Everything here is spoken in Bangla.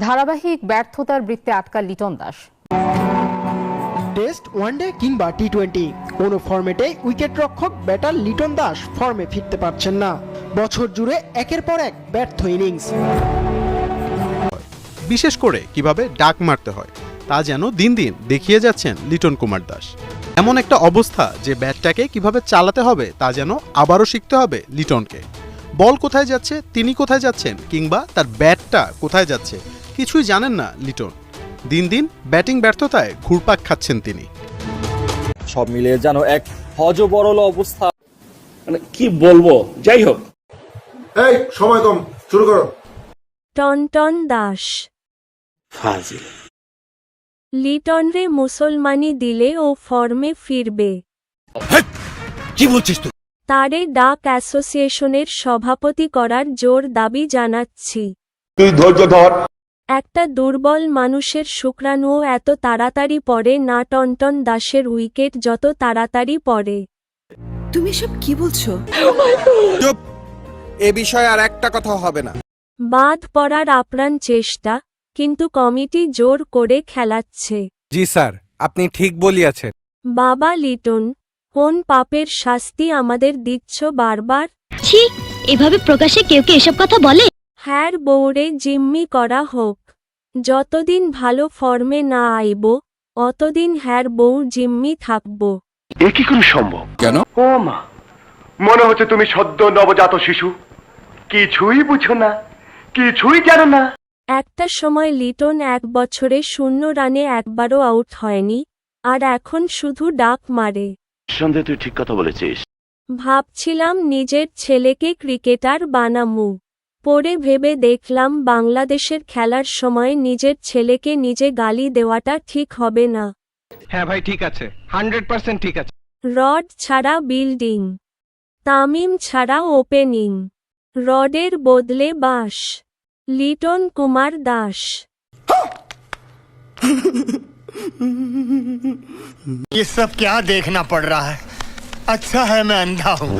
ধারাবাহিক ব্যর্থতার বৃত্তে আটকা লিটন দাস। টেস্ট ওয়ানডে কিংবা টি টোয়েন্টি কোনো ফর্মেটে উইকেট রক্ষক ব্যাটার লিটন দাস ফর্মে ফিরতে পারছেন না। বছর জুড়ে একের পর এক ব্যর্থ ইনিংস। বিশেষ করে কীভাবে ডাক মারতে হয় তা যেন দিন দিন দেখিয়ে যাচ্ছেন লিটন কুমার দাস। এমন একটা অবস্থা যে ব্যাটটাকে কীভাবে চালাতে হবে তা যেন আবারও শিখতে হবে লিটনকে। বল কোথায় যাচ্ছে তিনি কোথায় যাচ্ছেন কিংবা তার ব্যাটটা কোথায় যাচ্ছে কিছুই জানেন না লিটন। দিন দিন ব্যাটিং ব্যর্থতায় ঘুরপাক খাচ্ছেন তিনি। সব মিলিয়ে যেন এক হজবরল অবস্থা। মানে কি বলব? যাই হোক। এই সময় কম। শুরু করো। টনটন দাস। ফাজিল। লিটনরে মুসলমানি দিলে ও ফর্মে ফিরবে। কি বলছিস তুই? তারে ডাক অ্যাসোসিয়েশনের সভাপতি করার জোর দাবি জানাচ্ছি। তুই ধৈর্য ধর। একটা দুর্বল মানুষের শুক্রাণুও এত তাড়াতাড়ি পড়ে না টনটন দাসের উইকেট যত তাড়াতাড়ি পড়ে। তুমি সব কি বলছো? এ বিষয়ে আর একটা কথা হবে না। বাদ পড়ার আপ্রাণ চেষ্টা কিন্তু কমিটি জোর করে খেলাচ্ছে। জি স্যার আপনি ঠিক বলিয়াছেন। বাবা লিটন কোন পাপের শাস্তি আমাদের দিচ্ছ বারবার? ছি এভাবে প্রকাশে কেউ কি এসব কথা বলে? হ্যার বৌড়ে জিম্মি করা হোক। যতদিন ভালো ফর্মে না আইব অতদিন হ্যার বউ জিম্মি থাকব। এ কি করে সম্ভব? কেন? ও মা মনে হচ্ছে তুমি সদ্য নবজাত শিশু। কিছুই বুঝো না কিছুই জানো না। একটা সময় লিটন এক বছরে শূন্য রানে একবারও আউট হয়নি আর এখন শুধু ডাক মারে। সন্দেহ তুই ঠিক কথা বলেছিস। ভাবছিলাম নিজের ছেলেকে ক্রিকেটার বানামু। পরে ভেবে দেখলাম বাংলাদেশের খেলার সময় নিজের ছেলেকে নিজে গালি দেওয়াটা ঠিক হবে না হ্যাঁ ভাই ঠিক আছে হান্ড্রেড পার্সেন্ট ঠিক আছে রড ছাড়া বিল্ডিং তামিম ছাড়া ওপেনিং রডের বদলে বাঁশ লিটন কুমার দাস ये सब क्या देखना पड़ रहा है अच्छा है मैं अंधा हूँ